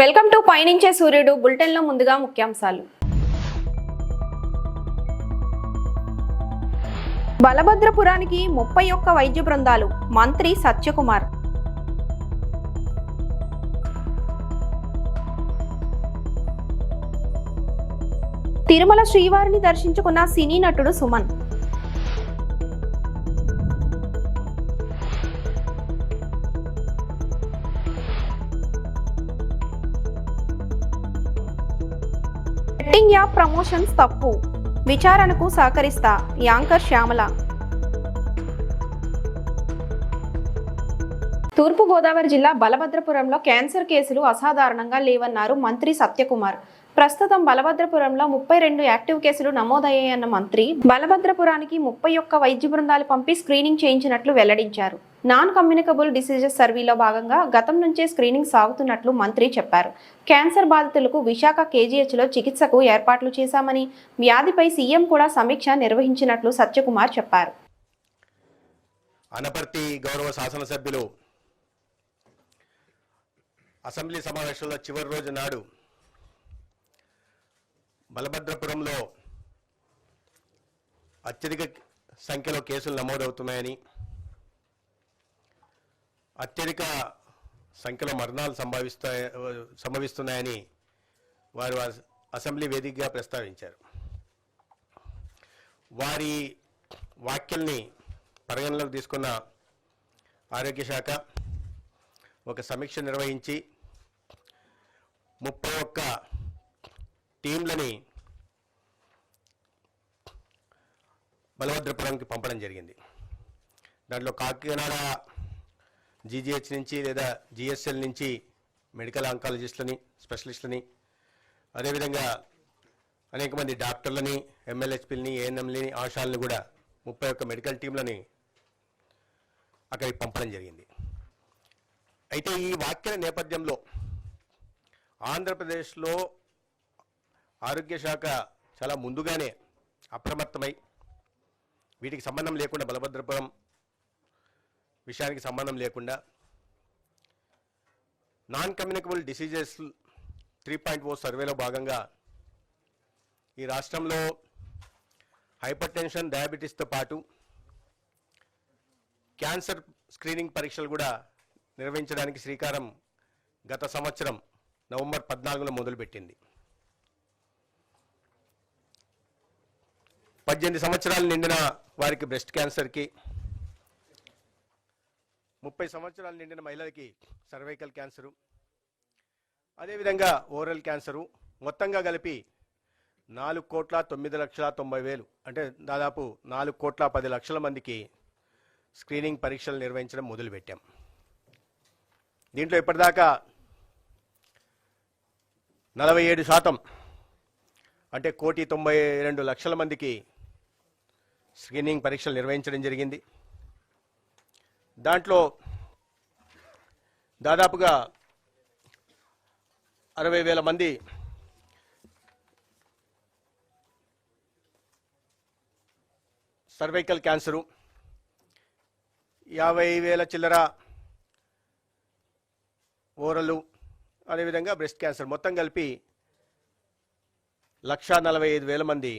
Welcome to పయనించే సూర్యుడు బులెటిన్లో ముందుగా ముఖ్యాంశాలు. బలభద్రపురానికి ముప్పై ఒక్క వైద్య బృందాలు మంత్రి సత్యకుమార్. తిరుమల శ్రీవారిని దర్శించుకున్న సినీ నటుడు సుమన్. బెట్టింగ్ యాప్ ప్రమోషన్స్ తప్పు. విచారణకు సహకరిస్తా యాంకర్ శ్యామల. తూర్పుగోదావరి జిల్లా బలభద్రపురంలో క్యాన్సర్ కేసులు అసాధారణంగా లేవన్నారు మంత్రి సత్యకుమార్. ప్రస్తుతం బలభద్రపురంలో ముప్పై రెండు యాక్టివ్ కేసులు నమోదయ్యాయన్న మంత్రి బలభద్రపురానికి ముప్పై ఒక్క వైద్య బృందాలు పంపి స్క్రీనింగ్ చేయించినట్లు వెల్లడించారు. నాన్ కమ్యూనికబుల్ డిసీజెస్ సర్వీలో భాగంగా గతం నుంచే స్క్రీనింగ్ సాగుతున్నట్లు మంత్రి చెప్పారు. క్యాన్సర్ బాధితులకు విశాఖ కేజీహెచ్లో చికిత్సకు ఏర్పాట్లు చేశామని వ్యాధిపై సీఎం కూడా సమీక్ష నిర్వహించినట్లు సత్యకుమార్ చెప్పారు. అనపర్తి గౌరవ శాసనసభ్యులు అసెంబ్లీ సమావేశంలో చివరి రోజు నాడు బలభద్రపురంలో అత్యధిక సంఖ్యలో కేసులు నమోదవుతున్నాయని అత్యధిక సంఖ్యలో మరణాలు సంభవిస్తా సంభవిస్తున్నాయని వారు అసెంబ్లీ వేదికగా ప్రస్తావించారు. వారి వ్యాఖ్యల్ని పరిగణలోకి తీసుకున్న ఆరోగ్య శాఖ ఒక సమీక్ష నిర్వహించి ముప్పై ఒక్క టీంలని బలభద్రపురంకి పంపడం జరిగింది. దాంట్లో కాకినాడ జీజీహెచ్ నుంచి లేదా జిఎస్ఎల్ నుంచి మెడికల్ ఆంకాలజిస్టులని స్పెషలిస్టులని అదేవిధంగా అనేక మంది డాక్టర్లని ఎమ్మెల్యేస్పీలని ఏఎన్ఎంలని ఆశాలని కూడా ముప్పై ఒక్క మెడికల్ టీంలని అక్కడికి పంపడం జరిగింది. అయితే ఈ వాక్యాల నేపథ్యంలో ఆంధ్రప్రదేశ్లో ఆరోగ్య శాఖ చాలా ముందుగానే అప్రమత్తమై వీటికి సంబంధం లేకుండా బలభద్రపురం విషయానికి సంబంధం లేకుండా non communicable diseases three point o సర్వేలో భాగంగా ఈ రాష్ట్రంలో హైపర్ టెన్షన్ డయాబెటీస్తో పాటు క్యాన్సర్ స్క్రీనింగ్ పరీక్షలు కూడా నిర్వహించడానికి శ్రీకారం గత సంవత్సరం నవంబర్ పద్నాలుగులో మొదలుపెట్టింది. పద్దెనిమిది సంవత్సరాలు నిండిన వారికి బ్రెస్ట్ క్యాన్సర్కి ముప్పై సంవత్సరాలు నిండిన మహిళలకి సర్వైకల్ క్యాన్సరు అదేవిధంగా ఓరల్ క్యాన్సరు మొత్తంగా కలిపి నాలుగు కోట్ల తొమ్మిది లక్షల తొంభై వేలు అంటే దాదాపు నాలుగు కోట్ల పది లక్షల మందికి స్క్రీనింగ్ పరీక్షలు నిర్వహించడం మొదలుపెట్టాం. దీంట్లో ఇప్పటిదాకా నలభై ఏడు శాతం అంటే కోటి తొంభై రెండు లక్షల మందికి స్క్రీనింగ్ పరీక్షలు నిర్వహించడం జరిగింది. దాంట్లో దాదాపుగా అరవై వేల మంది సర్వైకల్ క్యాన్సరు యాభై వేల చిల్లర ఓరలు అదేవిధంగా బ్రెస్ట్ క్యాన్సర్. మొత్తం కలిపి లక్షా నలభై ఐదు వేల మంది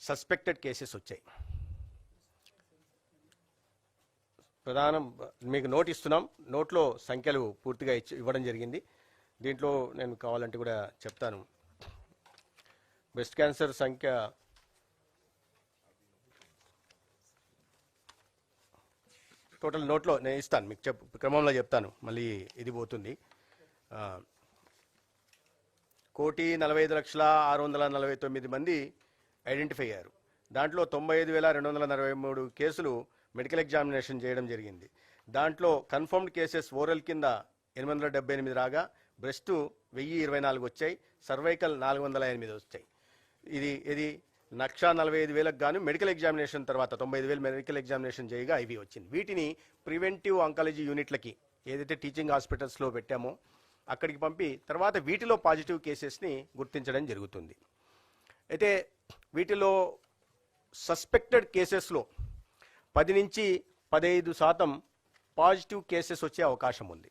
సస్పెక్టెడ్ కేసెస్ వచ్చాయి. ప్రధానం మీకు నోట్ ఇస్తున్నాం. నోట్లో సంఖ్యలు పూర్తిగా ఇచ్చి ఇవ్వడం జరిగింది. దీంట్లో నేను కావాలంటే కూడా చెప్తాను. బ్రెస్ట్ క్యాన్సర్ సంఖ్య టోటల్ నోట్లో నేను ఇస్తాను. మీకు చెప్ క్రమంలో చెప్తాను. మళ్ళీ ఇది పోతుంది. కోటి నలభై ఐదు లక్షల ఆరు వందల నలభై తొమ్మిది మంది ఐడెంటిఫై అయ్యారు. దాంట్లో తొంభై ఐదు వేల రెండు వందల నలభై మూడు కేసులు మెడికల్ ఎగ్జామినేషన్ చేయడం జరిగింది. దాంట్లో కన్ఫర్మ్డ్ కేసెస్ ఓరల్ కింద ఎనిమిది వందల డెబ్బై ఎనిమిది రాగా బ్రెస్ట్ వెయ్యి ఇరవై నాలుగు వచ్చాయి సర్వైకల్ నాలుగు వందల ఎనిమిది వచ్చాయి. ఇది ఇది లక్ష నలభై ఐదు వేలకు గాను మెడికల్ ఎగ్జామినేషన్ తర్వాత తొంభై ఐదు వేలు మెడికల్ ఎగ్జామినేషన్ చేయగా ఇవి వచ్చింది. వీటిని ప్రివెంటివ్ ఆంకాలజీ యూనిట్లకి ఏదైతే టీచింగ్ హాస్పిటల్స్లో పెట్టామో అక్కడికి పంపి తర్వాత వీటిలో పాజిటివ్ కేసెస్ని గుర్తించడం జరుగుతుంది. అయితే వీటిలో సస్పెక్టెడ్ కేసెస్లో పది నుంచి పదహైదు శాతం పాజిటివ్ కేసెస్ వచ్చే అవకాశం ఉంది.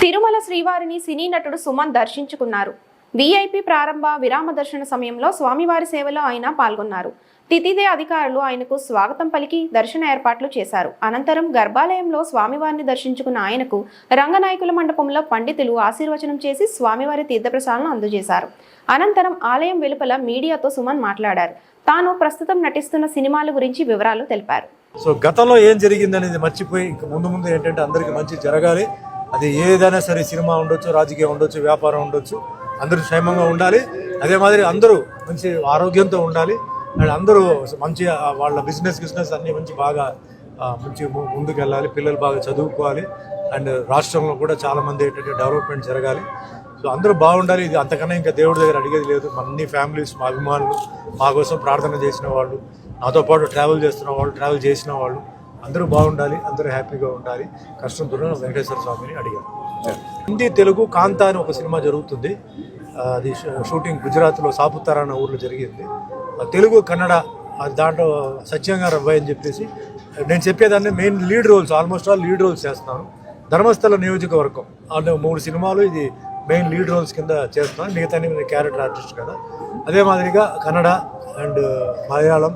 తిరుమల శ్రీవారిని సినీ నటుడు సుమన్ దర్శించుకున్నారు. వీఐపీ ప్రారంభ విరామ దర్శన సమయంలో స్వామివారి సేవలో ఆయన పాల్గొన్నారు. తితిదే అధికారులు ఆయనకు స్వాగతం పలికి దర్శన ఏర్పాట్లు చేశారు. అనంతరం గర్భాలయంలో స్వామివారిని దర్శించుకున్న ఆయనకు రంగనాయకుల మండపంలో పండితులు ఆశీర్వచనం చేసి స్వామివారి తీర్థప్రసాదాలను అందజేశారు. అనంతరం ఆలయం వెలుపల మీడియాతో సుమన్ మాట్లాడారు. తాను ప్రస్తుతం నటిస్తున్న సినిమాల గురించి వివరాలు తెలిపారు. సో గతంలో ఏం జరిగింది అనేది మర్చిపోయి ఇంకా ముందు ముందు ఏంటంటే అందరికీ మంచి జరగాలి. అది ఏదైనా సరే సినిమా ఉండొచ్చు రాజకీయం ఉండొచ్చు వ్యాపారం ఉండొచ్చు. అందరూ క్షేమంగా ఉండాలి. అదే మాదిరి అందరూ మంచి ఆరోగ్యంతో ఉండాలి. అండ్ అందరూ మంచి వాళ్ళ బిజినెస్ బిజినెస్ అన్ని మంచి బాగా మంచి ము- ముందుకు వెళ్ళాలి పిల్లలు బాగా చదువుకోవాలి. అండ్ రాష్ట్రంలో కూడా చాలామంది ఏంటంటే డెవలప్మెంట్ జరగాలి. సో అందరూ బాగుండాలి. ఇది అంతకన్నా ఇంకా దేవుడి దగ్గర అడిగేది లేదు. మా అన్ని ఫ్యామిలీస్ మా అభిమానులు మా కోసం ప్రార్థన చేసిన వాళ్ళు నాతో పాటు ట్రావెల్ చేస్తున్న వాళ్ళు ట్రావెల్ చేసిన వాళ్ళు అందరూ బాగుండాలి. అందరూ హ్యాపీగా ఉండాలి. కష్టంతో వెంకటేశ్వర స్వామిని అడిగారు. హిందీ తెలుగు కాంత అని ఒక సినిమా జరుగుతుంది. అది షూటింగ్ గుజరాత్లో సాపుతారా అన్న ఊర్లో జరిగింది. తెలుగు కన్నడ అది దాంట్లో సత్యంగారు అబ్బాయి అని చెప్పేసి నేను చెప్పేదాన్ని main lead roles almost all lead roles చేస్తాను ధర్మస్థల నియోజకవర్గం. అంటే మూడు సినిమాలు ఇది మెయిన్ లీడ్ రోల్స్ కింద చేస్తున్నాను. మిగతా క్యారెక్టర్ ఆర్టిస్ట్ కదా. అదే మాదిరిగా కన్నడ అండ్ మలయాళం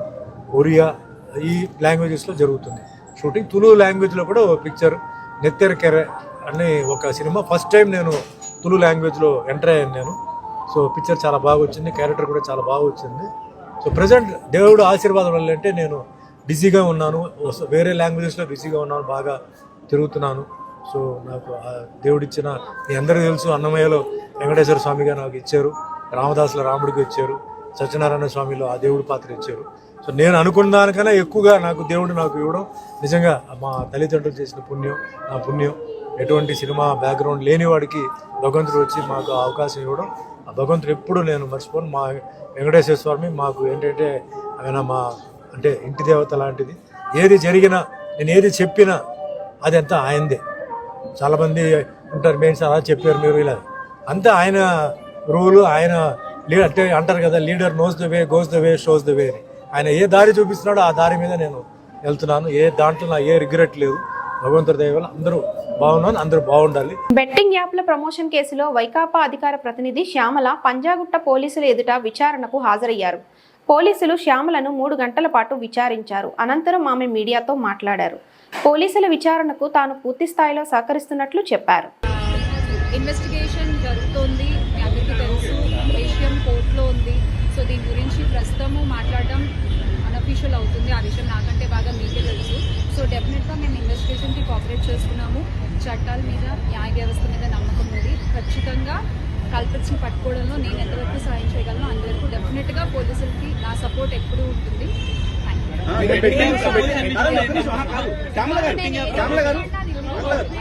ఒరియా ఈ లాంగ్వేజెస్లో జరుగుతుంది. షూటింగ్ తులు లాంగ్వేజ్లో కూడా ఒక పిక్చర్ నెత్తెరకెర అని ఒక సినిమా. ఫస్ట్ టైం నేను తులు లాంగ్వేజ్లో ఎంటర్ అయ్యాను నేను. సో పిక్చర్ చాలా బాగా వచ్చింది క్యారెక్టర్ కూడా చాలా బాగా వచ్చింది. సో ప్రజెంట్ దేవుడు ఆశీర్వాదం వల్ల అంటే నేను బిజీగా ఉన్నాను. వేరే లాంగ్వేజెస్లో బిజీగా ఉన్నాను బాగా తిరుగుతున్నాను. సో నాకు దేవుడిచ్చిన మీ అందరికీ తెలుసు అన్నమయ్యలో వెంకటేశ్వర స్వామిగా నాకు ఇచ్చారు. రామదాసుల రాముడికి ఇచ్చారు. సత్యనారాయణ స్వామిలో ఆ దేవుడి పాత్ర ఇచ్చారు. సో నేను అనుకున్న దానికన్నా ఎక్కువగా నాకు దేవుడు నాకు ఇవ్వడం నిజంగా మా తల్లిదండ్రులు చేసిన పుణ్యం నా పుణ్యం. ఎటువంటి సినిమా బ్యాక్గ్రౌండ్ లేని వాడికి భగవంతుడు వచ్చి మాకు అవకాశం ఇవ్వడం. ఆ భగవంతుడు ఎప్పుడు నేను మర్చిపోను. మా వెంకటేశ్వర స్వామి మాకు ఏంటంటే ఆయన మా అంటే ఇంటి దేవత లాంటిది. ఏది జరిగినా నేను ఏది చెప్పినా అదంతా ఆయనదే. చాలామంది ఉంటారు మేము అలా చెప్పారు మీరు ఇలా. అంతా ఆయన రూలు ఆయన లీడర్ అంటే అంటారు కదా leader knows the way goes the way shows the way అని. ఆయన ఏ దారి చూపిస్తున్నాడో ఆ దారి మీద నేను వెళ్తున్నాను. ఏ దాంట్లో నా ఏ రిగ్రెట్ లేదు. భగవంతుడి దయ వల్ల అందరూ బాగున్నాను అందరూ బాగుండాలి. బెట్టింగ్ యాప్ల ప్రమోషన్ కేసులో వైకాపా అధికార ప్రతినిధి శ్యామల పంజాగుట్ట పోలీసుల ఎదుట విచారణకు హాజరయ్యారు. పోలీసులు శ్యామలను మూడు గంటల పాటు విచారించారు. అనంతరం ఆమె మీడియాతో మాట్లాడారు. పోలీసుల విచారణకు తాను పూర్తి స్థాయిలో సహకరిస్తున్నట్లు చెప్పారు. ఇన్వెస్టిగేషన్ జరుగుతోంది. మీ అందరికీ తెలుసు విషయం కోర్టులో ఉంది. సో దీని గురించి ప్రస్తుతము మాట్లాడడం అన్అఫీషియల్ అవుతుంది. ఆ విషయం సో డెఫినెట్గా మేము ఇన్వెస్టిగేషన్కి కోఆపరేట్ చేస్తున్నాము. చట్టాల మీద న్యాయ వ్యవస్థ మీద నమ్మకం ఉంది. ఖచ్చితంగా కల్పిట్స్ని పట్టుకోవడంలో నేను ఎంతవరకు సాయం చేయగలను అంతవరకు డెఫినెట్గా పోలీసులకి నా సపోర్ట్ ఎప్పుడూ ఉంటుంది.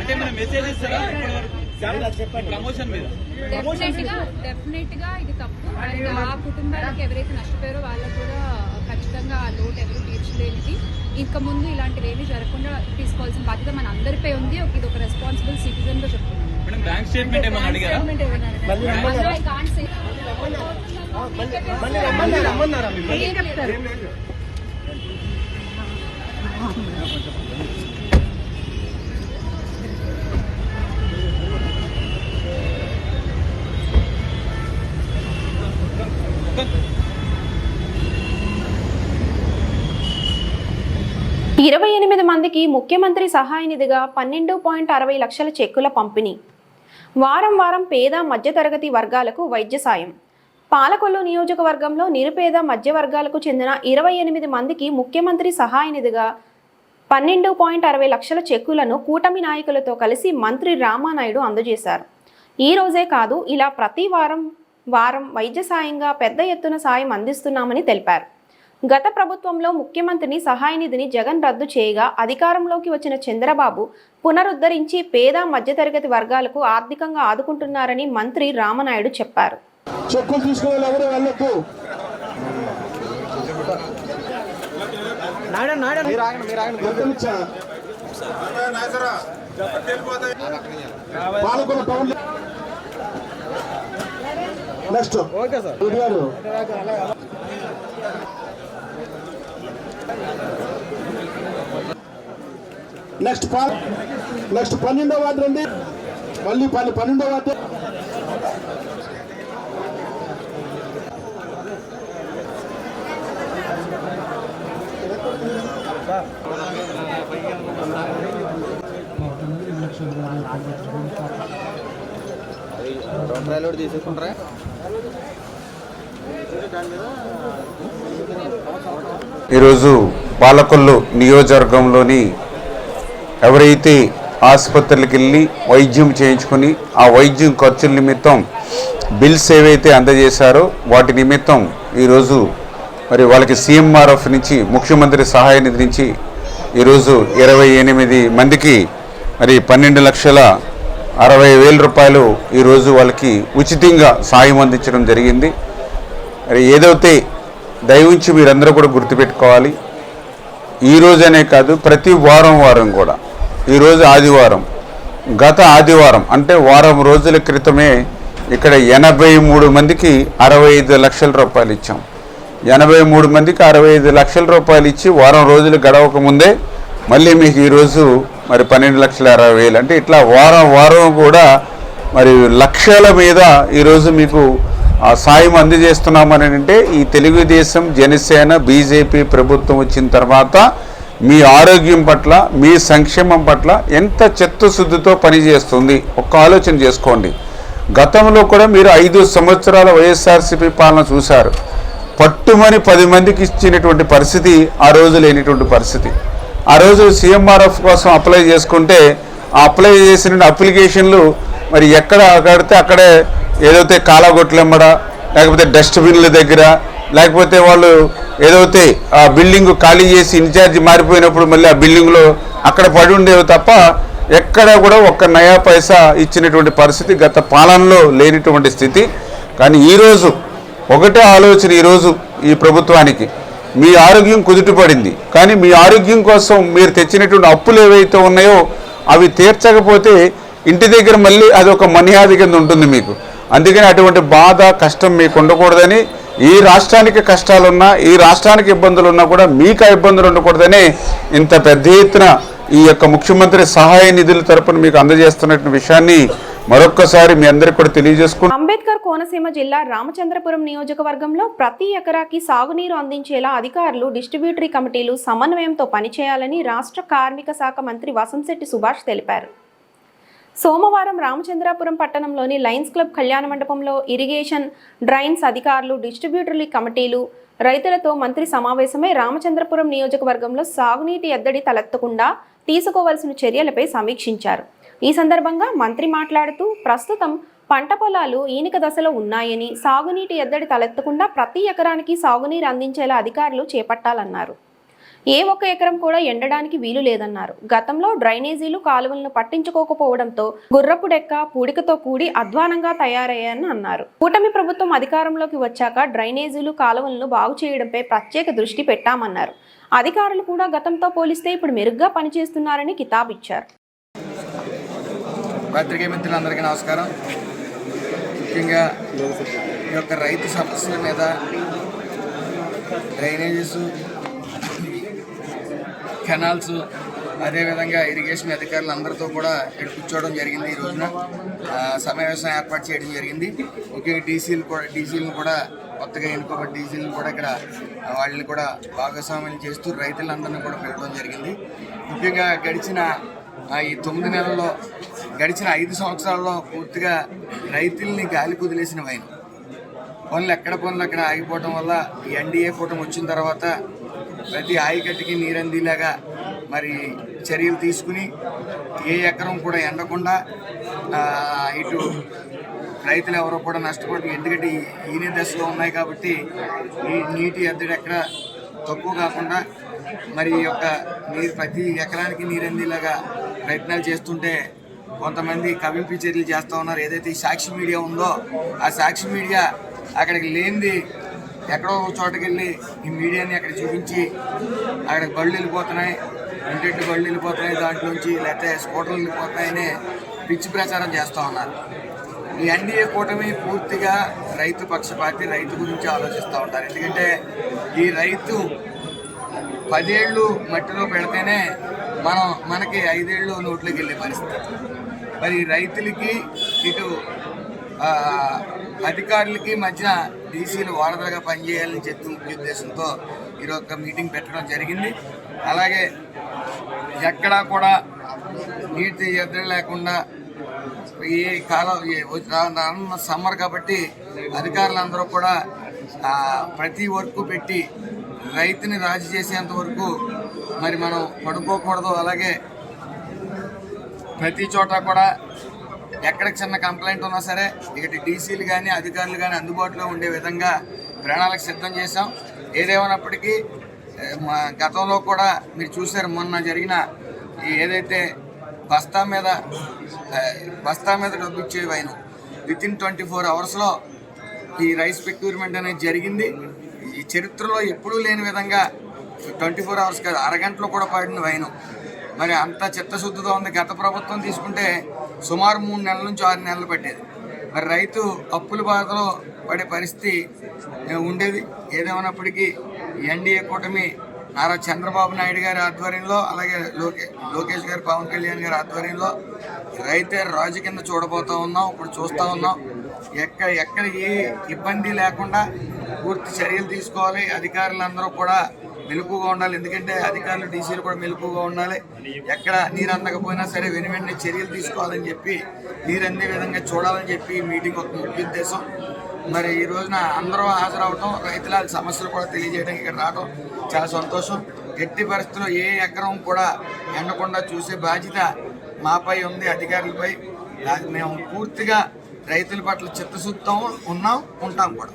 అంటే మన మెసేజ్ ఇస్తారా ప్రమోషన్ మీద. డెఫినెట్గా ఇది తప్పు. అండ్ ఆ కుటుంబాలకు ఎవరైతే నష్టపోయారో వాళ్ళకు కూడా ఖచ్చితంగా ఆ లోటు ఎవరు తీర్చలేనిది. ఇంకా ముందు ఇలాంటివి ఏమీ జరగకుండా తీసుకోవాల్సిన బాధ్యత మన అందరిపై ఉంది. ఒక ఇది ఒక రెస్పాన్సిబుల్ సిటిజన్గా చెప్తున్నాను. మేడం బ్యాంక్ ఇరవై ఎనిమిది మందికి ముఖ్యమంత్రి సహాయ నిధిగా పన్నెండు పాయింట్ అరవై లక్షల చెక్కుల పంపిణీ. వారం వారం పేద మధ్యతరగతి వర్గాలకు వైద్య సాయం. పాలకొల్లు నియోజకవర్గంలో నిరుపేద మధ్య వర్గాలకు చెందిన ఇరవై ఎనిమిది మందికి ముఖ్యమంత్రి సహాయ నిధిగా పన్నెండు పాయింట్ అరవై లక్షల చెక్కులను కూటమి నాయకులతో కలిసి మంత్రి రామానాయుడు అందజేశారు. ఈ రోజే కాదు ఇలా ప్రతి వారం వారం వైద్య సాయంగా పెద్ద ఎత్తున సాయం అందిస్తున్నామని తెలిపారు. గత ప్రభుత్వంలో ముఖ్యమంత్రిని సహాయ నిధిని జగన్ రద్దు చేయగా అధికారంలోకి వచ్చిన చంద్రబాబు పునరుద్ధరించి పేద మధ్యతరగతి వర్గాలకు ఆర్థికంగా ఆదుకుంటున్నారని మంత్రి రామనాయుడు చెప్పారు. చెక్కులు నెక్స్ట్ పాల్ నెక్స్ట్ పన్నెండో వార్డు నెక్స్ట్ మళ్ళీ పని పన్నెండో వార్డు. రెండు రాయలు తీసుకుంటారా ఈరోజు పాలకొల్లు నియోజకవర్గంలోని ఎవరైతే ఆసుపత్రులకు వెళ్ళి వైద్యం చేయించుకొని ఆ వైద్యం ఖర్చుల నిమిత్తం బిల్స్ ఏవైతే అందజేశారో వాటి నిమిత్తం ఈరోజు మరి వాళ్ళకి సీఎంఆర్ఎఫ్ నుంచి ముఖ్యమంత్రి సహాయ నిధి నుంచి ఈరోజు ఇరవై ఎనిమిది మందికి మరి పన్నెండు లక్షల అరవై వేల రూపాయలు ఈరోజు వాళ్ళకి ఉచితంగా సాయం అందించడం జరిగింది. మరి ఏదైతే దయవుంచి మీరందరూ కూడా గుర్తుపెట్టుకోవాలి. ఈ అనే కాదు ప్రతి వారం వారం కూడా. ఈరోజు ఆదివారం. గత ఆదివారం అంటే వారం రోజుల క్రితమే ఇక్కడ ఎనభై మూడు మందికి అరవై ఐదు లక్షల రూపాయలు ఇచ్చాం. ఎనభై మూడు మందికి అరవై ఐదు లక్షల రూపాయలు ఇచ్చి వారం రోజులు గడవక ముందే మళ్ళీ మీకు ఈరోజు మరి పన్నెండు లక్షల అరవై వేలు. అంటే ఇట్లా వారం వారం కూడా మరి లక్షల మీద ఈరోజు మీకు సాయం అందజేస్తున్నామని అంటే ఈ తెలుగుదేశం జనసేన బీజేపీ ప్రభుత్వం వచ్చిన తర్వాత మీ ఆరోగ్యం పట్ల మీ సంక్షేమం పట్ల ఎంత చిత్తశుద్ధితో పనిచేస్తుంది? ఒక్క ఆలోచన చేసుకోండి. గతంలో కూడా మీరు ఐదు సంవత్సరాల వైఎస్ఆర్సీపీ పాలన చూశారు. పట్టుమని పది మందికి ఇచ్చినటువంటి పరిస్థితి ఆ రోజు లేనిటువంటి పరిస్థితి. ఆ రోజు సీఎంఆర్ఎఫ్ కోసం అప్లై చేసుకుంటే ఆ అప్లై చేసిన అప్లికేషన్లు మరి ఎక్కడ కడితే అక్కడే ఏదైతే కాలగొట్లెమ్మడ లేకపోతే డస్ట్బిన్ల దగ్గర లేకపోతే వాళ్ళు ఏదైతే ఆ బిల్డింగ్ ఖాళీ చేసి ఇన్ఛార్జి మారిపోయినప్పుడు మళ్ళీ ఆ బిల్డింగ్లో అక్కడ పడి ఉండేవి తప్ప ఎక్కడ కూడా ఒక్క నయా పైసా ఇచ్చినటువంటి పరిస్థితి గత పాలనలో లేనిటువంటి స్థితి. కానీ ఈరోజు ఒకటే ఆలోచన ఈరోజు ఈ ప్రభుత్వానికి. మీ ఆరోగ్యం కుదుటపడింది. కానీ మీ ఆరోగ్యం కోసం మీరు తెచ్చినటువంటి అప్పులు ఏవైతే ఉన్నాయో అవి తీర్చకపోతే ఇంటి దగ్గర మళ్ళీ అది ఒక మనియాది కింద ఉంటుంది మీకు. అందుకని అటువంటి బాధ కష్టం మీకు ఉండకూడదని ఈ రాష్ట్రానికి కష్టాలున్నా ఈ రాష్ట్రానికి ఇబ్బందులు ఉన్నా కూడా మీకు ఆ ఇబ్బందులు ఉండకూడదని ఇంత పెద్ద ఎత్తున ఈ యొక్క ముఖ్యమంత్రి సహాయ నిధుల తరపున మీకు అందజేస్తున్న విషయాన్ని మరొక్కసారి మీ అందరికీ కూడా తెలియజేసుకుంటాం అంబేద్కర్ కోనసీమ జిల్లా రామచంద్రపురం నియోజకవర్గంలో ప్రతి ఎకరాకి సాగునీరు అందించేలా అధికారులు డిస్ట్రిబ్యూటరీ కమిటీలు సమన్వయంతో పనిచేయాలని రాష్ట్ర కార్మిక శాఖ మంత్రి వసంశెట్టి సుభాష్ తెలిపారు. సోమవారం రామచంద్రాపురం పట్టణంలోని లయన్స్ క్లబ్ కళ్యాణ మండపంలో ఇరిగేషన్ డ్రైన్స్ అధికారులు డిస్ట్రిబ్యూటర్లీ కమిటీలు రైతులతో మంత్రి సమావేశమై రామచంద్రపురం నియోజకవర్గంలో సాగునీటి ఎద్దడి తలెత్తకుండా తీసుకోవాల్సిన చర్యలపై సమీక్షించారు. ఈ సందర్భంగా మంత్రి మాట్లాడుతూ ప్రస్తుతం పంట పొలాలు ఈనిక దశలో ఉన్నాయని సాగునీటి ఎద్దడి తలెత్తకుండా ప్రతి ఎకరానికి సాగునీరు అందించేలా అధికారులు చేపట్టాలన్నారు. ఏ ఒక్క ఎకరం కూడా ఎండడానికి వీలు లేదన్నారు. గతంలో డ్రైనేజీలు కాలువలను పట్టించుకోకపోవడంతో గుర్రపు డెక్క పూడికతో కూడి అధ్వానంగా తయారయ్యాయని అన్నారు. కూటమి ప్రభుత్వం అధికారంలోకి వచ్చాక డ్రైనేజీలు కాలువలను బాగు చేయడంపై ప్రత్యేక దృష్టి పెట్టామన్నారు. అధికారులు కూడా గతంతో పోలిస్తే ఇప్పుడు మెరుగ్గా పనిచేస్తున్నారని కితాబిచ్చారు పత్రికా మిత్రులందరికీ నమస్కారం. ముఖ్యంగా ఈ యొక్క రైతు సమస్యల మీద డ్రైనేజెస్ కెనాల్స్ అదేవిధంగా ఇరిగేషన్ అధికారులు అందరితో కూడా ఇక్కడ కూర్చోవడం జరిగింది ఈ రోజున. సమావేశం ఏర్పాటు చేయడం జరిగింది. ముఖ్యంగా డీసీలు కూడా డీసీలను కూడా కొత్తగా ఎన్నుకోబడి డీసీలను కూడా ఇక్కడ వాళ్ళని కూడా భాగస్వామ్యం చేస్తూ రైతులందరినీ కూడా పెట్టడం జరిగింది. ముఖ్యంగా గడిచిన ఈ తొమ్మిది నెలల్లో గడిచిన ఐదు సంవత్సరాల్లో పూర్తిగా రైతుల్ని గాలి కుదిలేసిన వైన. పనులు ఎక్కడ పనులు అక్కడ ఆగిపోవడం వల్ల ఈ ఎన్డీఏ కూటమి వచ్చిన తర్వాత ప్రతి ఆయకట్టుకి నీరందిలాగా మరి చర్యలు తీసుకుని ఏ ఎకరం కూడా ఎండకుండా ఇటు రైతులు ఎవరు కూడా నష్టపోవడం ఎందుకంటే ఈ- ఈనే దశలో ఉన్నాయి కాబట్టి నీటి ఎద్దడి ఎక్కడ తక్కువ కాకుండా మరి ఈ యొక్క నీరు ప్రతి ఎకరానికి నీరందిలాగా ప్రయత్నాలు చేస్తుంటే కొంతమంది కవింపు చర్యలు చేస్తూ ఉన్నారు. ఏదైతే ఈ సాక్షి మీడియా ఉందో ఆ సాక్షి మీడియా అక్కడికి లేనిది ఎక్కడో ఒక చోటకి వెళ్ళి ఈ మీడియాని అక్కడ చూపించి అక్కడ బళ్ళు వెళ్ళిపోతున్నాయి ఇంటింటి బళ్ళు వెళ్ళిపోతున్నాయి దాంట్లోంచి లేకపోతే స్కూటర్లు వెళ్ళిపోతున్నాయని పిచ్చి ప్రచారం చేస్తూ ఉన్నారు. ఈ ఎన్డీఏ కూటమి పూర్తిగా రైతు పక్షపాతి రైతు గురించి ఆలోచిస్తూ ఉంటారు. ఎందుకంటే ఈ రైతు పదేళ్ళు మట్టిలో పెడితేనే మనం మనకి ఐదేళ్ళు నోట్లోకి వెళ్ళే పరిస్థితి. మరి రైతులకి ఇటు అధికారులకి మధ్య డీసీలు వారధులుగా పనిచేయాలని చెప్పి ముఖ్య ఉద్దేశంతో ఈరోజు ఒక మీటింగ్ పెట్టడం జరిగింది. అలాగే ఎక్కడా కూడా నీటి ఎద్దడి లేకుండా ఈ కాలం రానున్న సమ్మర్ కాబట్టి అధికారులందరూ కూడా ప్రతి వర్క్ పెట్టి రైతుని రాజీ చేసేంత వరకు మరి మనం పడుకోకూడదు. అలాగే ప్రతి చోట కూడా ఎక్కడ చిన్న కంప్లైంట్ ఉన్నా సరే ఇక డీసీలు కానీ అధికారులు కానీ అందుబాటులో ఉండే విధంగా ప్రణాళిక సిద్ధం చేశాం. ఏదేమైనప్పటికీ మా గతంలో కూడా మీరు చూశారు మొన్న జరిగిన ఏదైతే బస్తా మీద బస్తా మీద డబ్బు ఇచ్చేవి ఆయన విత్ ఇన్ ట్వంటీ ఫోర్ అవర్స్లో ఈ రైస్ ప్రొక్యూర్మెంట్ అనేది జరిగింది. ఈ చరిత్రలో ఎప్పుడూ లేని విధంగా ట్వంటీ ఫోర్ అవర్స్ కాదు అరగంటలో కూడా పడిన వైను మరి అంత చిత్తశుద్ధితో ఉంది. గత ప్రభుత్వం తీసుకుంటే సుమారు మూడు నెలల నుంచి ఆరు నెలలు పట్టేది. మరి రైతు అప్పుల బాధలో పడే పరిస్థితి ఉండేది. ఏదేమైనప్పటికీ ఎన్డీఏ కూటమి నారా చంద్రబాబు నాయుడు గారి ఆధ్వర్యంలో అలాగే లోకే లోకేష్ గారు పవన్ కళ్యాణ్ గారి ఆధ్వర్యంలో రైతే రాజు కింద చూడబోతా ఉన్నాం ఇప్పుడు చూస్తూ ఉన్నాం. ఎక్కడ ఎక్కడ ఏ ఇబ్బంది లేకుండా పూర్తి చర్యలు తీసుకోవాలి. అధికారులందరూ కూడా మెలకుగా ఉండాలి. ఎందుకంటే అధికారులు డీసీలు కూడా మెలకుగా ఉండాలి. ఎక్కడ నీరు అందకపోయినా సరే వెను వెంటనే చర్యలు తీసుకోవాలని చెప్పి నీరు అందే విధంగా చూడాలని చెప్పి మీటింగ్ ఒక ముఖ్య ఉద్దేశం. మరి ఈ రోజున అందరూ హాజరవటం రైతుల సమస్యలు కూడా తెలియజేయడానికి ఇక్కడ రావడం చాలా సంతోషం. ఎట్టి పరిస్థితుల్లో ఏ ఎకరం కూడా ఎండకుండా చూసే బాధ్యత మాపై ఉంది అధికారులపై. మేము పూర్తిగా రైతుల పట్ల చిత్తశుద్ధం ఉన్నాం ఉంటాం కూడా.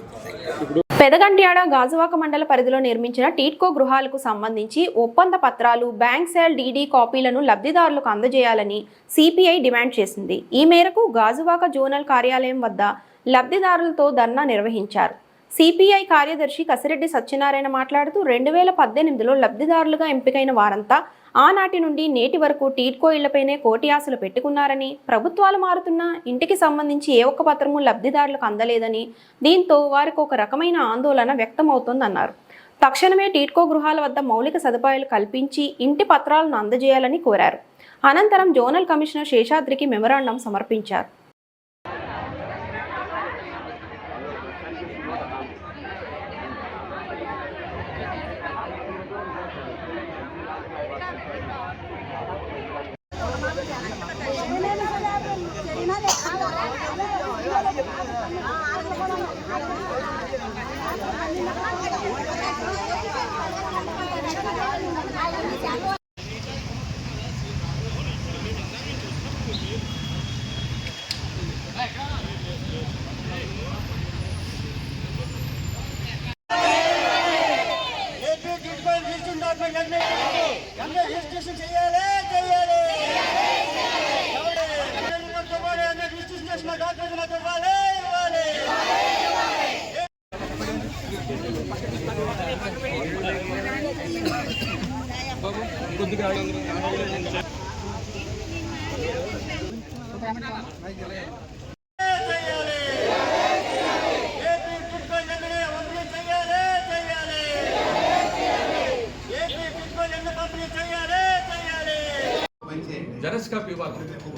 పెదగంట్యాడ గాజువాక మండల పరిధిలో నిర్మించిన టీట్కో గృహాలకు సంబంధించి ఒప్పంద పత్రాలు బ్యాంక్ సేల్ డీడీ కాపీలను లబ్ధిదారులకు అందజేయాలని సిపిఐ డిమాండ్ చేసింది. ఈ మేరకు గాజువాక జోనల్ కార్యాలయం వద్ద లబ్ధిదారులతో ధర్నా నిర్వహించారు. సిపిఐ కార్యదర్శి కసిరెడ్డి సత్యనారాయణ మాట్లాడుతూ రెండు వేల పద్దెనిమిదిలో లబ్ధిదారులుగా ఎంపికైన వారంతా ఆనాటి నుండి నేటి వరకు టీడ్కో ఇళ్ళపైనే కోటి ఆశలు పెట్టుకున్నారని ప్రభుత్వాలు మారుతున్నా ఇంటికి సంబంధించి ఏ ఒక్క పత్రము లబ్ధిదారులకు అందలేదని దీంతో వారికి ఒక రకమైన ఆందోళన వ్యక్తమవుతోందన్నారు. తక్షణమే టీడ్కో గృహాల వద్ద మౌలిక సదుపాయాలు కల్పించి ఇంటి పత్రాలను అందజేయాలని కోరారు. అనంతరం జోనల్ కమిషనర్ శేషాద్రికి మెమరాండం సమర్పించారు జరస్ కాపీ ఇవ్వాలి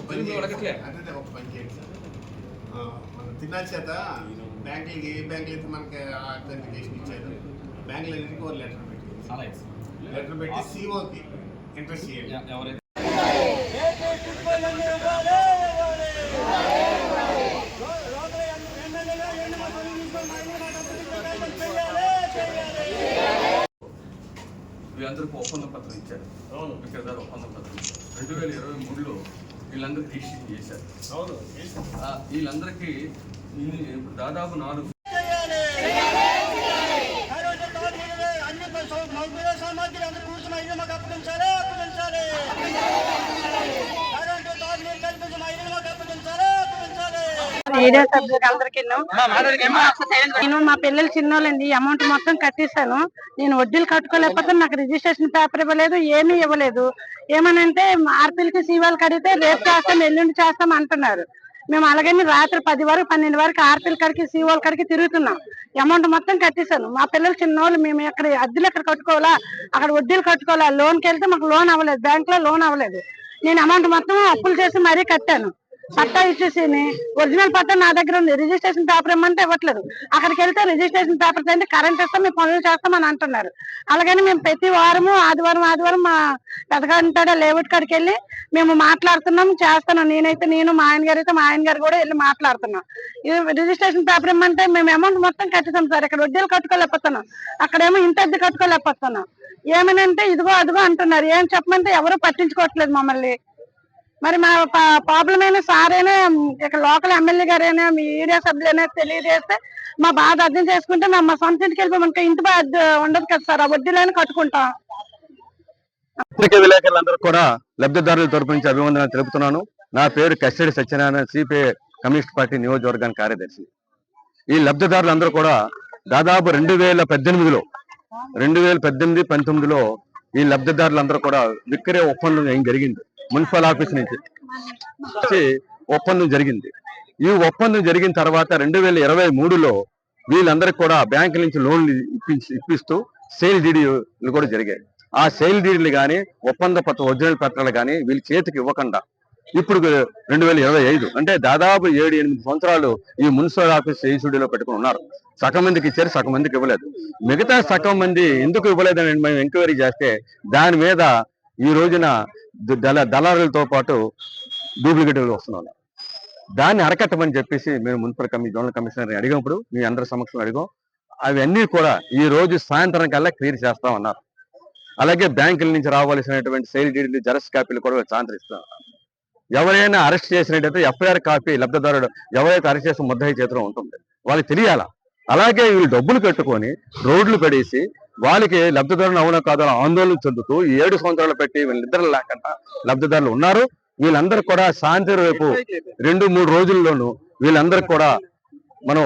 తెలుగులో అడగట్లే అదే ఒక పని చేయండి సార్ ఆ, మన తిన్నాల చేత బ్యాంకులకి ఏ బ్యాంకులు అయితే మనకి అథెంటికేషన్ ఇచ్చారు? బ్యాంకులు అన్నింటికి ఒక లెటర్ పెట్టి లెటర్ పెట్టి సిఓకి ఇంట్రెస్ట్ చేయండి ఎవరైతే వీళ్ళందరికీ ఒప్పంద పత్రం ఇచ్చారు. అవును. విక్రేతారు ఒప్పంద పత్రం రెండు వేల ఇరవై మూడులో వీళ్ళందరికీ రిజిస్ట్రేషన్ చేశారు. అవును. ఆ, వీళ్ళందరికీ దాదాపు నాలుగు ఏరియా సభ్యులకు అందరికీ నేను మా పిల్లలు చిన్నోళ్ళండి ఈ అమౌంట్ మొత్తం కట్టేశాను. నేను వడ్డీలు కట్టుకోలేకపోతే నాకు రిజిస్ట్రేషన్ పేపర్ ఇవ్వలేదు ఏమీ ఇవ్వలేదు. ఏమనంటే ఆర్పీలకి సీవాలు కడిగితే రేపు చేస్తాం ఎల్లుండి చేస్తాం అంటున్నారు. మేము అలాగని రాత్రి పది వరకు పన్నెండు వరకు ఆర్పీల కాడికి సీఓల కాడికి తిరుగుతున్నాం. అమౌంట్ మొత్తం కట్టేశాను. మా పిల్లలు చిన్నోళ్ళు మేము ఎక్కడ అద్దెలు ఎక్కడ కట్టుకోవాలా అక్కడ వడ్డీలు కట్టుకోవాలా లోన్కి వెళ్తే మాకు లోన్ అవ్వలేదు బ్యాంక్లో లోన్ అవ్వలేదు. నేను అమౌంట్ మొత్తం అప్పులు చేసి మరీ కట్టాను. పట్టా ఇచ్చేసి ఒరిజినల్ పట్టా నా దగ్గర ఉంది. రిజిస్ట్రేషన్ పేపర్ ఇమ్మంటే ఇవ్వట్లేదు. అక్కడికి వెళ్తే రిజిస్ట్రేషన్ పేపర్ అంటే కరెంట్ ఇస్తాం మేము పనులు చేస్తాం అని అంటున్నారు. అలాగని మేము ప్రతి వారము ఆదివారం ఆదివారం మా పెదగంటాడ లేఅవుట్ కాడికి వెళ్ళి మేము మాట్లాడుతున్నాం చేస్తున్నాం. నేనైతే నేను మా ఆయన గారు అయితే మా ఆయన గారు కూడా వెళ్ళి మాట్లాడుతున్నాం. రిజిస్ట్రేషన్ పేపర్ ఇమ్మంటే మేము అమౌంట్ మొత్తం కట్టిస్తాం సార్. ఇక్కడ వడ్డీలు కట్టుకోలేకపోతున్నాం. అక్కడేమో ఇంత అద్దె కట్టుకోలేకపోతున్నాం. ఏమనంటే ఇదిగో అదిగో అంటున్నారు. ఏం చెప్పమంటే ఎవరు పట్టించుకోవట్లేదు మమ్మల్ని. మరి మా ప్రాబ్లం అయినా సార్ ఇక్కడ లోకల్ ఎమ్మెల్యే గారైనా మీ ఏరియా సభ్యులైనా తెలియజేస్తే మా బాధ అర్థం చేసుకుంటే మేము మా సొంత ఇంటికి వెళ్ళిపోయి మనకి ఇంటి బాధ ఉండదు కదా సార్ ఆ వడ్డీలైనా కట్టుకుంటాం. పత్రికా విలేకరులందరూ కూడా లబ్ధిదారుల తరపు నుంచి అభివందనాలు తెలుపుతున్నాను. నా పేరు కస్టడి సత్యనారాయణ సిపిఐ కమ్యూనిస్ట్ పార్టీ నియోజకవర్గానికి కార్యదర్శి. ఈ లబ్ధిదారులందరూ కూడా దాదాపు రెండు వేల పద్దెనిమిదిలో రెండు వేల పద్దెనిమిది పంతొమ్మిదిలో ఈ లబ్ధిదారులందరూ కూడా విక్రయ ఒప్పందం ఏం జరిగింది? మున్సిపల్ ఆఫీస్ నుంచి. వచ్చి ఒప్పందం జరిగింది. ఈ ఒప్పందం జరిగిన తర్వాత రెండు వేల ఇరవై మూడులో వీళ్ళందరికీ కూడా బ్యాంకుల నుంచి లోన్లు ఇప్పించి ఇప్పిస్తూ సేల్ డీడీలు కూడా జరిగాయి. ఆ సేల్ డీడీలు కానీ ఒప్పంద పత్ర ఒరిజినల్ పత్రాలు కానీ వీళ్ళ చేతికి ఇవ్వకుండా ఇప్పుడు రెండు వేల ఇరవై ఐదు అంటే దాదాపు ఏడు ఎనిమిది సంవత్సరాలు ఈ మున్సిపల్ ఆఫీస్ ఏసీడీలో పెట్టుకుని ఉన్నారు. సగం మందికి ఇచ్చారు సగం మందికి ఇవ్వలేదు. మిగతా సగం మంది ఎందుకు ఇవ్వలేదని మేము ఎంక్వైరీ చేస్తే దాని మీద ఈ రోజున దళ దళారులతో పాటు డూప్లికేట్లు వస్తున్నారు దాన్ని అరకట్టమని చెప్పేసి మేము మున్సిపల్ కమి జోనల్ కమిషనర్ అడిగినప్పుడు మీ అందరి సమక్షంలో అడిగాం. అవన్నీ కూడా ఈ రోజు సాయంత్రం కల్లా క్లియర్ చేస్తామన్నారు అలాగే బ్యాంకుల నుంచి రావాల్సినటువంటి సేల్ డీడీలు జరస్ కాపీలు కూడా సాయంత్రం ఇస్తాం ఎవరైనా అరెస్ట్ చేసినట్టయితే ఎఫ్ఐఆర్ కాపీ లబ్ధిదారుడు ఎవరైతే అరెస్ట్ చేసిన ముద్దాయి చేతిలో ఉంటుంది. వాళ్ళకి తెలియాలా? అలాగే వీళ్ళు డబ్బులు కట్టుకొని రోడ్లు పడేసి వాళ్ళకి లబ్ధిదారులు అవునా కాదు ఆందోళన చెందుతూ ఈ ఏడు సంవత్సరాలు పెట్టి వీళ్ళిద్దరు లేకుండా లబ్ధిదారులు ఉన్నారు. వీళ్ళందరూ కూడా సాయంత్రం రేపు రెండు మూడు రోజుల్లోనూ వీళ్ళందరికీ కూడా మనం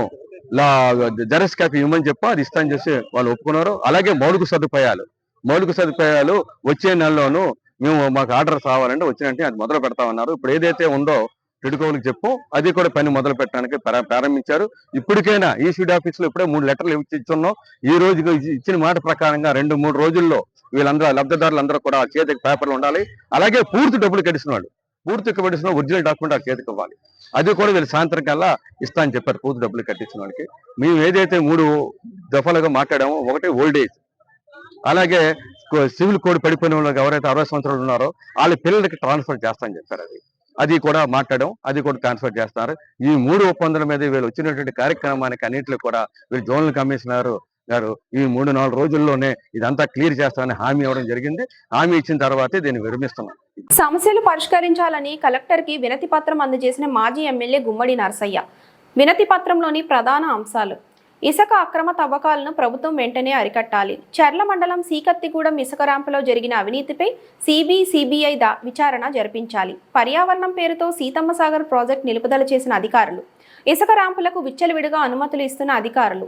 జరస్ కాపీ ఇవ్వమని చెప్పి అది ఇస్తామని చేసి వాళ్ళు ఒప్పుకున్నారు. అలాగే మౌలిక సదుపాయాలు. మౌలిక సదుపాయాలు వచ్చే నెలలోనూ మేము మాకు ఆర్డర్ రావాలంటే వచ్చినంటే అది మొదలు పెడతామన్నారు ఇప్పుడు ఏదైతే ఉందో టిడుకోవులకు చెప్పు. అది కూడా పని మొదలు పెట్టడానికి ప్రారంభించారు. ఇప్పటికైనా ఈ సీడ్ ఆఫీసులో ఇప్పుడే మూడు లెటర్లు ఇచ్చి ఇచ్చున్నాం. ఈ రోజు ఇచ్చిన మాట ప్రకారంగా రెండు మూడు రోజుల్లో వీళ్ళందరూ లబ్ధిదారులందరూ కూడా చేతికి పేపర్లు ఉండాలి. అలాగే పూర్తి డబ్బులు కట్టిన వాళ్ళు. పూర్తి ఒరిజినల్ డాక్యుమెంట్ ఆ చేతికి ఇవ్వాలి. అది కూడా వీళ్ళు సాయంత్రం కల్లా ఇస్తా అని చెప్పారు పూర్తి డబ్బులు కట్టించిన వాడికి. మేము ఏదైతే మూడు దఫాలుగా మాట్లాడామో ఒకటి ఓల్డ్ ఏజ్ అలాగే సివిల్ కోడ్ పడిపోయిన వాళ్ళకి ఎవరైతే అరవై సంవత్సరాలు ఉన్నారో వాళ్ళ పిల్లలకి ట్రాన్స్ఫర్ చేస్తామని చెప్పారు అది. అది కూడా మాట్లాడడం అది కూడా ట్రాన్స్ఫర్ చేస్తున్నారు. ఈ మూడు ఒప్పందాల మీద వీళ్ళు వచ్చినటువంటి కార్యక్రమానికి అన్నింటిలో కూడా వీళ్ళు జోనల్ కమిషనర్ గారు ఈ మూడు నాలుగు రోజుల్లోనే ఇదంతా క్లియర్ చేస్తామని హామీ ఇవ్వడం జరిగింది. హామీ ఇచ్చిన తర్వాతే దీన్ని విరమిస్తున్నాం. సమస్యలు పరిష్కరించాలని కలెక్టర్కి వినతి పత్రం అందజేసిన మాజీ ఎమ్మెల్యే గుమ్మడి నరసయ్య. వినతి పత్రంలోని ప్రధాన అంశాలు. ఇసుక అక్రమ తవ్వకాలను ప్రభుత్వం వెంటనే అరికట్టాలి. చర్ల మండలం సీకత్తిగూడెం ఇసుక ర్యాంపులో జరిగిన అవినీతిపై సిబి సిబిఐ దా విచారణ జరిపించాలి. పర్యావరణం పేరుతో సీతమ్మ సాగర్ ప్రాజెక్ట్ నిలుపుదల చేసిన అధికారులు ఇసుక ర్యాంపులకు విచ్చలవిడిగా అనుమతులు ఇస్తున్న అధికారులు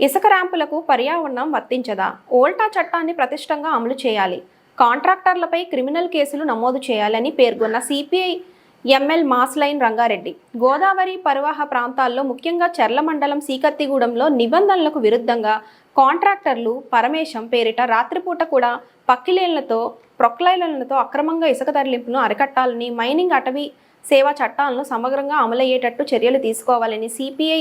ఇసుక ర్యాంపులకు పర్యావరణం వర్తించదా? ఓల్టా చట్టాన్ని ప్రతిష్టంగా అమలు చేయాలి. కాంట్రాక్టర్లపై క్రిమినల్ కేసులు నమోదు చేయాలని పేర్కొన్న CPI ML mass line Rangareddy. Godavari పరివాహ ప్రాంతాల్లో ముఖ్యంగా చర్ల మండలం సీకత్తిగూడెంలో నిబంధనలకు విరుద్ధంగా కాంట్రాక్టర్లు పరమేశం పేరిట రాత్రిపూట కూడా పక్కిలేళ్ళతో ప్రొక్లైలతో అక్రమంగా ఇసుక తరలింపును అరికట్టాలని మైనింగ్ అటవీ సేవా చట్టాలను సమగ్రంగా అమలయ్యేటట్టు చర్యలు తీసుకోవాలని సిపిఐ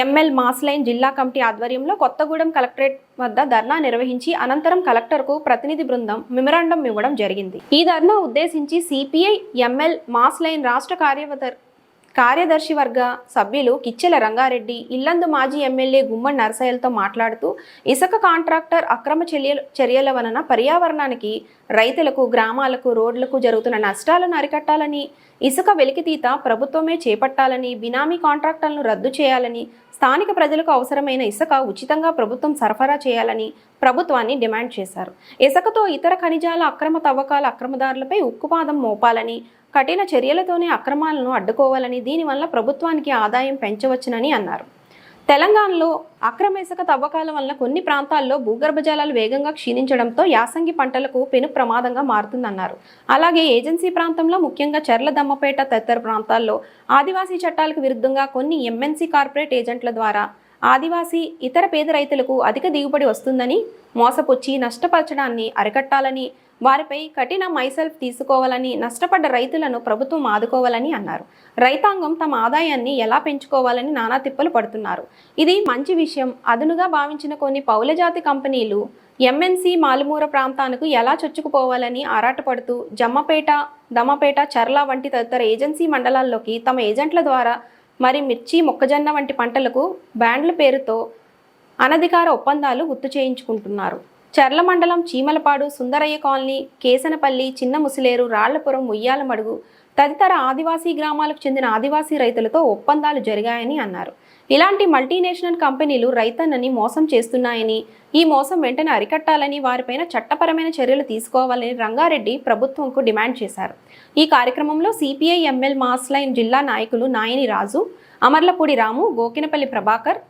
ఎంఎల్ మాస్లైన్ జిల్లా కమిటీ ఆధ్వర్యంలో కొత్తగూడెం కలెక్టరేట్ వద్ద ధర్నా నిర్వహించి అనంతరం కలెక్టర్కు ప్రతినిధి బృందం మెమరాండం ఇవ్వడం జరిగింది. ఈ ధర్నా ఉద్దేశించి సిపిఐ ఎంఎల్ మాస్లైన్ రాష్ట్ర కార్యవర్ కార్యదర్శి వర్గ సభ్యులు కిచ్చెల రంగారెడ్డి ఇల్లందు మాజీ ఎమ్మెల్యే గుమ్మడి నరసయ్యలతో మాట్లాడుతూ ఇసుక కాంట్రాక్టర్ అక్రమ చర్యల చర్యల వలన పర్యావరణానికి రైతులకు గ్రామాలకు రోడ్లకు జరుగుతున్న నష్టాలను అరికట్టాలని ఇసుక వెలికితీత ప్రభుత్వమే చేపట్టాలని బినామీ కాంట్రాక్టర్లను రద్దు చేయాలని స్థానిక ప్రజలకు అవసరమైన ఇసుక ఉచితంగా ప్రభుత్వం సరఫరా చేయాలని ప్రభుత్వాన్ని డిమాండ్ చేశారు. ఇసుకతో ఇతర ఖనిజాల అక్రమ తవ్వకాల అక్రమదారులపై ఉక్కుపాదం మోపాలని కఠిన చర్యలతోనే అక్రమాలను అడ్డుకోవాలని దీనివల్ల ప్రభుత్వానికి ఆదాయం పెంచవచ్చునని అన్నారు. తెలంగాణలో అక్రమేసక తవ్వకాల వలన కొన్ని ప్రాంతాల్లో భూగర్భ జలాలు వేగంగా క్షీణించడంతో యాసంగి పంటలకు పెను ప్రమాదంగా మారుతుందన్నారు. అలాగే ఏజెన్సీ ప్రాంతంలో ముఖ్యంగా చెర్ల దమ్మపేట తదితర ప్రాంతాల్లో ఆదివాసీ చట్టాలకు విరుద్ధంగా కొన్ని ఎంఎన్సీ కార్పొరేట్ ఏజెంట్ల ద్వారా ఆదివాసీ ఇతర పేద రైతులకు అధిక దిగుబడి వస్తుందని మోసపుచ్చి నష్టపరచడాన్ని అరికట్టాలని వారిపై కఠిన మైసెల్ఫ్ తీసుకోవాలని నష్టపడ్డ రైతులను ప్రభుత్వం ఆదుకోవాలని అన్నారు. రైతాంగం తమ ఆదాయాన్ని ఎలా పెంచుకోవాలని నానా తిప్పలు పడుతున్నారు. ఇది మంచి విషయం. అదునుగా భావించిన కొన్ని పౌలజాతి కంపెనీలు ఎంఎన్సి మాలుమూర ప్రాంతానికి ఎలా చొచ్చుకుపోవాలని ఆరాటపడుతూ జమ్మపేట దమ్మపేట చర్ల వంటి తదితర ఏజెన్సీ మండలాల్లోకి తమ ఏజెంట్ల ద్వారా మరి మిర్చి మొక్కజొన్న వంటి పంటలకు బ్యాండ్ల పేరుతో అనధికార ఒప్పందాలు గుర్తు చేయించుకుంటున్నారు. చర్ల మండలం చీమలపాడు సుందరయ్య కాలనీ కేసనపల్లి చిన్న ముసిలేరు రాళ్ళపురం ఉయ్యాలమడుగు తదితర ఆదివాసీ గ్రామాలకు చెందిన ఆదివాసీ రైతులతో ఒప్పందాలు జరిగాయని అన్నారు. ఇలాంటి మల్టీనేషనల్ కంపెనీలు రైతన్నని మోసం చేస్తున్నాయని ఈ మోసం వెంటనే అరికట్టాలని వారిపైన చట్టపరమైన చర్యలు తీసుకోవాలని రంగారెడ్డి ప్రభుత్వంకు డిమాండ్ చేశారు. ఈ కార్యక్రమంలో సిపిఐ ఎంఎల్ మాస్లైన్ జిల్లా నాయకులు నాయని రాజు అమర్లపూడి రాము గోకినపల్లి ప్రభాకర్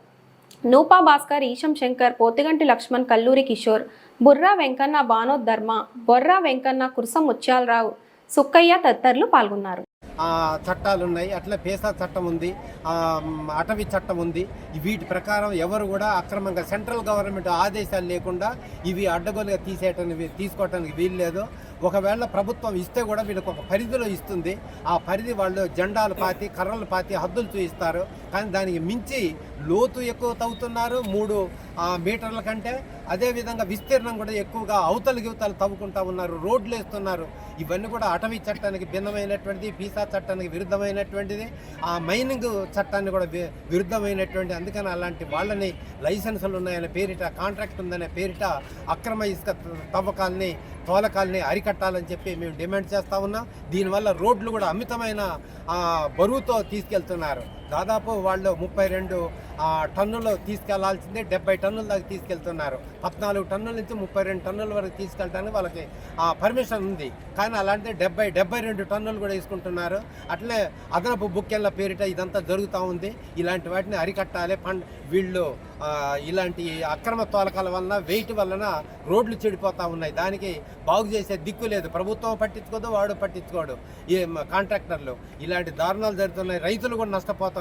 నూపా భాస్కర్ ఈశం శంకర్ పోతిగంటి లక్ష్మణ్ కల్లూరి కిషోర్ బుర్రా వెంకన్న బానోద్ధర్మ బొర్రా వెంకన్న కుర్సం ముత్యాలరావు సుక్కయ్య తదితరులు పాల్గొన్నారు. చట్టాలు ఉన్నాయి అట్లా పేసా చట్టం ఉంది. అటవీ చట్టం ఉంది. వీటి ప్రకారం ఎవరు కూడా అక్రమంగా సెంట్రల్ గవర్నమెంట్ ఆదేశాలు లేకుండా ఇవి అడ్డగోలుగా తీసేయటానికి తీసుకోవటానికి వీలు లేదు ఒకవేళ ప్రభుత్వం ఇస్తే కూడా వీళ్ళకి ఒక పరిధిలో ఇస్తుంది. ఆ పరిధి వాళ్ళు జెండాలు పాతి కర్రలు పాతి హద్దులు చూపిస్తారు కానీ దానికి మించి లోతు ఎక్కువ తవ్వుతున్నారు. మూడు మీటర్ల కంటే అదేవిధంగా విస్తీర్ణం కూడా ఎక్కువగా అవతల గివతలు తవ్వుకుంటా ఉన్నారు రోడ్లు వేస్తున్నారు. ఇవన్నీ కూడా అటవీ చట్టానికి భిన్నమైనటువంటిది పీసా చట్టానికి విరుద్ధమైనటువంటిది. ఆ మైనింగ్ చట్టాన్ని కూడా విరుద్ధమైనటువంటి అందుకని అలాంటి వాళ్ళని లైసెన్సులు ఉన్నాయనే పేరిట కాంట్రాక్ట్ ఉందనే పేరిట అక్రమ ఇసుక తవ్వకాలని తోలకాలని అరికట్టాలని చెప్పి మేము డిమాండ్ చేస్తూ ఉన్నాం. దీనివల్ల రోడ్లు కూడా అమితమైన బరువుతో తీసుకెళ్తున్నారు. దాదాపు వాళ్ళు ముప్పై రెండు టన్నులు తీసుకెళ్ళాల్సిందే డెబ్బై టన్నుల దాకా తీసుకెళ్తున్నారు. పద్నాలుగు టన్నుల నుంచి ముప్పై రెండు టన్నుల వరకు తీసుకెళ్ళడానికి వాళ్ళకి ఆ, పర్మిషన్ ఉంది. కానీ అలాంటి డెబ్బై డెబ్బై రెండు టన్నులు కూడా తీసుకుంటున్నారు. అట్లే అదనపు బుక్కెళ్ళ పేరిట ఇదంతా జరుగుతూ ఉంది. ఇలాంటి వాటిని అరికట్టాలి. పండ్ వీళ్ళు ఇలాంటి అక్రమ తోలకాల వలన వెయిట్ వలన రోడ్లు చెడిపోతూ ఉన్నాయి. దానికి బాగు చేసే దిక్కు లేదు. ప్రభుత్వం పట్టించుకోదు వాడు పట్టించుకోడు. ఈ కాంట్రాక్టర్లు. ఇలాంటి దారుణాలు జరుగుతున్నాయి. రైతులు కూడా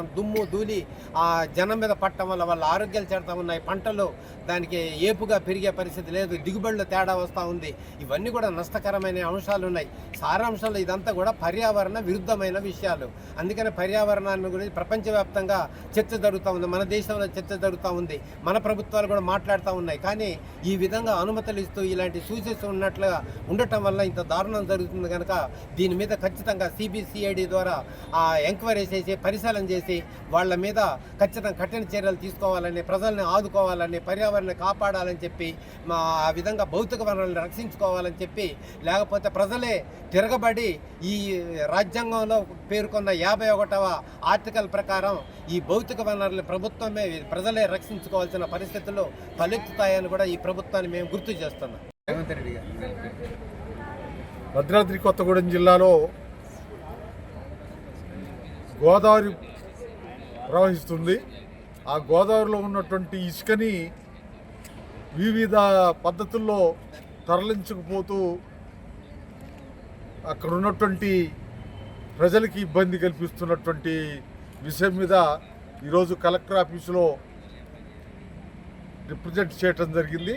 మొత్తం దుమ్ము ధూళి ఆ జనం మీద పట్టడం వల్ల వాళ్ళ ఆరోగ్యాలు చెడతా ఉన్నాయి. పంటలు దానికి ఏపుగా పెరిగే పరిస్థితి లేదు. దిగుబడులు తేడా వస్తూ ఉంది. ఇవన్నీ కూడా నష్టకరమైన అంశాలు ఉన్నాయి. సారాంశంలో ఇదంతా కూడా పర్యావరణ విరుద్ధమైన విషయాలు. అందుకని పర్యావరణాన్ని గురించి ప్రపంచవ్యాప్తంగా చర్చ జరుగుతూ ఉంది. మన దేశంలో చర్చ జరుగుతూ ఉంది. మన ప్రభుత్వాలు కూడా మాట్లాడుతూ ఉన్నాయి. కానీ ఈ విధంగా అనుమతులు ఇస్తూ ఇలాంటి సూచిస్తూ ఉన్నట్లుగా ఉండటం వల్ల ఇంత దారుణం జరుగుతుంది కనుక దీని మీద ఖచ్చితంగా సిబిసిఐడి ద్వారా ఆ ఎంక్వైరీ చేసి పరిశీలన చేసి చేసి వాళ్ళ మీద ఖచ్చితంగా కఠిన చర్యలు తీసుకోవాలని ప్రజల్ని ఆదుకోవాలని పర్యావరణాన్ని కాపాడాలని చెప్పి మా ఆ విధంగా భౌతిక వనరులను రక్షించుకోవాలని చెప్పి లేకపోతే ప్రజలే తిరగబడి ఈ రాజ్యాంగంలో పేర్కొన్న యాభై ఒకటవ ఆర్టికల్ ప్రకారం ఈ భౌతిక వనరులు ప్రభుత్వమే ప్రజలే రక్షించుకోవాల్సిన పరిస్థితులు తలెత్తుతాయని కూడా ఈ ప్రభుత్వాన్ని మేము గుర్తు చేస్తున్నాం. రేవంత్ రెడ్డి గారు. భద్రాద్రి కొత్తగూడెం జిల్లాలో గోదావరి ప్రవహిస్తుంది. ఆ గోదావరిలో ఉన్నటువంటి ఇసుకని వివిధ పద్ధతుల్లో తరలించకపోతూ అక్కడ ఉన్నటువంటి ప్రజలకి ఇబ్బంది కల్పిస్తున్నటువంటి విషయం మీద ఈరోజు కలెక్టర్ ఆఫీసులో రిప్రజెంట్ చేయటం జరిగింది.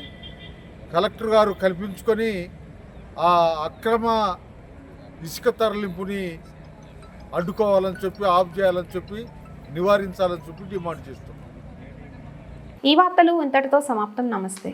కలెక్టర్ గారు కల్పించుకొని ఆ అక్రమ ఇసుక తరలింపుని అడ్డుకోవాలని చెప్పి ఆఫ్ చేయాలని చెప్పి నివారించాలని చెప్పి డిమాండ్ చేస్తున్నాం. ఈ వార్తలు ఇంతటితో సమాప్తం. నమస్తే.